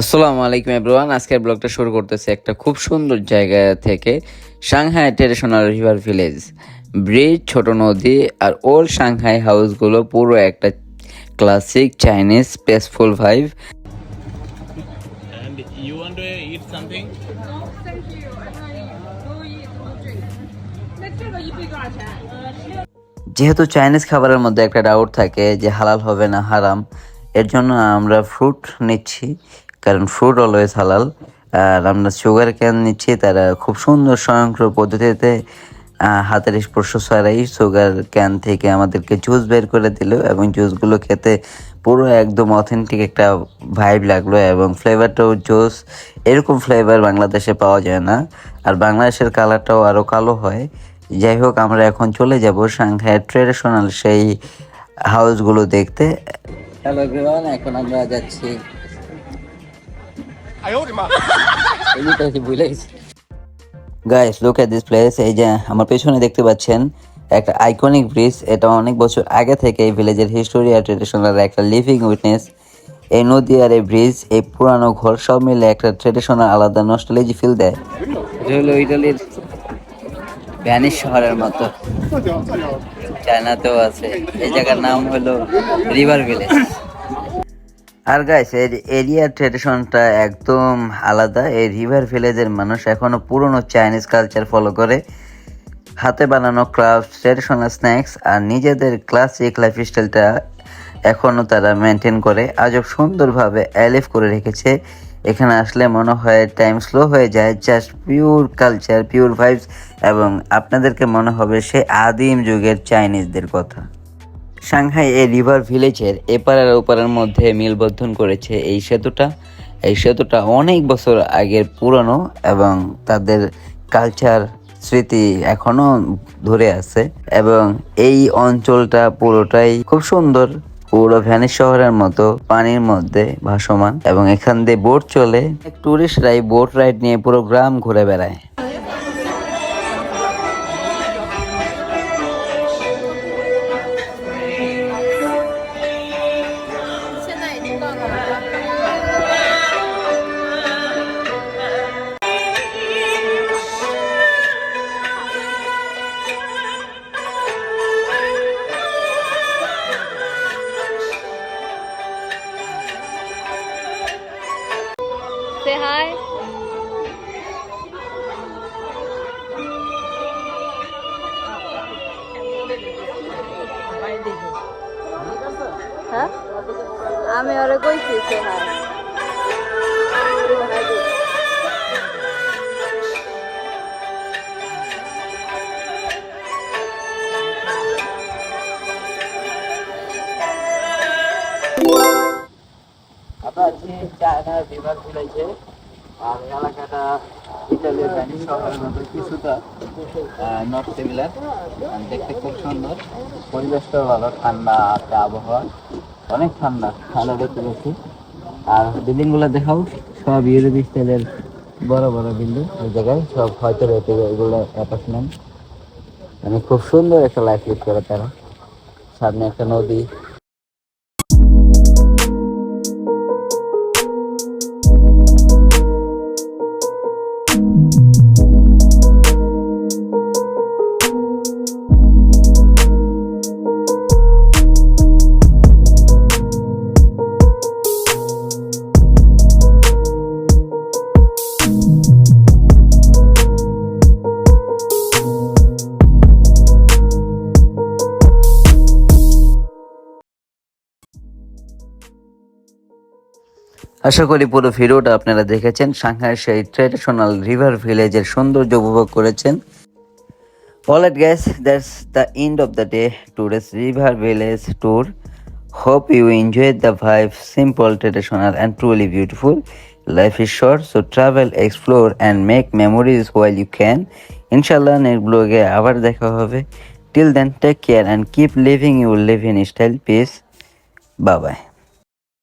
আসসালামু আলাইকুম এব্রোয়ান আজকের ব্লগটা শুরু করতেছে একটা খুব সুন্দর জায়গা থেকে Shanghai traditional river village. Bridge ছোট নদী আর ওল্ড সাংহাই হাউসগুলো পুরো একটা ক্লাসিক চাইনিজ পেসফুল ভাইভ যেহেতু চাইনিজ খাবারের মধ্যে একটা ডাউট থাকে যে হালাল হবে না হারাম এর জন্য আমরা ফ্রুট নিচ্ছি। কারণ ফ্রুট অলওয়েজ হালাল আর আমরা সুগার ক্যান নিচ্ছি, তারা খুব সুন্দর স্বয়ংক্রিয় পদ্ধতিতে হাতের স্পর্শ ছাড়াই সুগার ক্যান থেকে আমাদেরকে জুস বের করে দিল এবং জুসগুলো খেতে পুরো একদম অথেন্টিক একটা ভাইব লাগল এবং ফ্লেভারটাও জুস এরকম ফ্লেভার বাংলাদেশে পাওয়া যায় না। আর বাংলাদেশের কালারটাও আরও কালো হয়। যাই হোক, আমরা এখন চলে যাব সাংহাইয়ের ট্রেডিশনাল সেই হাউসগুলো দেখতে। হ্যালো এখন আমরা যাচ্ছি guys look at this place এই যে আমার পেছনে দেখতে পাচ্ছেন একটা আইকনিক ব্রিজ এটা অনেক বছর আগে থেকে এই ভিলেজের হিস্টোরি আর ট্রেডিশনাল একটা লিভিং উইটনেস এই নদী আর এই ব্রিজ এই পুরানো ঘর সব মিলে একটা ট্রেডিশনাল আলাদা নস্টালজি ফিল দেয়। এটা হলো ইটালির ভ্যানিস শহরের মতো। চায়নাতেও আছে। এই জায়গার নাম হলো রিভার ভিলেজ আর গাইস এর এরিয়ার ট্রেডিশনটা একদম আলাদা। এই রিভার ভিলেজের মানুষ এখনও পুরনো চাইনিজ কালচার ফলো করে। হাতে বানানো ক্রাফট ট্রেডিশনাল স্ন্যাক্স আর নিজেদের ক্লাসিক লাইফস্টাইলটা এখনও তারা মেনটেন করে। আজব সুন্দরভাবে অ্যালিভ করে রেখেছে। এখানে আসলে মনে হয় টাইম স্লো হয়ে যায়। Just pure culture pure vibes এবং আপনাদেরকে মনে হবে সে আদিম যুগের চাইনিজদের কথা। সাংহাই এই রিভার ভিলেজের এপার আর ওপারের মধ্যে মিলবন্ধন করেছে এই সেতুটা। এই সেতুটা অনেক বছর আগের পুরনো এবং তাদের কালচার স্মৃতি এখনও ধরে আছে এবং এই অঞ্চলটা পুরোটাই খুব সুন্দর। পুরো ভ্যানিস শহরের মতো পানির মধ্যে ভাসমান এবং এখান দিয়ে বোট চলে। টুরিস্টরাই বোট রাইড নিয়ে পুরো গ্রাম ঘুরে বেড়ায়। হ্যাঁ আমি ওরা কইছি সে আপনার যে চায়নার বিভাগ ভিলেজে দেখতে খুব সুন্দর। ভালো, ঠান্ডা একটা আবহাওয়া। অনেক ঠান্ডা ঠান্ডা আর দেখাও, সব ইউরোপ বড় বড় জায়গায় সব হয়তো মানে খুব সুন্দর একটা লাইফ লিড করে তারা। সামনে একটা নদী আশা করি পুরো ভিডিওটা আপনারা দেখেছেন। সাংহাই সেই ট্রেডিশনাল রিভার ভিলেজের সৌন্দর্য উপভোগ করেছেন। All alright guys that's the end of the day টুরেস river village tour hope you enjoy the vibe simple traditional and truly beautiful life is short so travel explore and make memories while you can ইনশাল্লাহ next ব্লগে আবার দেখা হবে। Till then take care and keep living your live in style peace বাবায়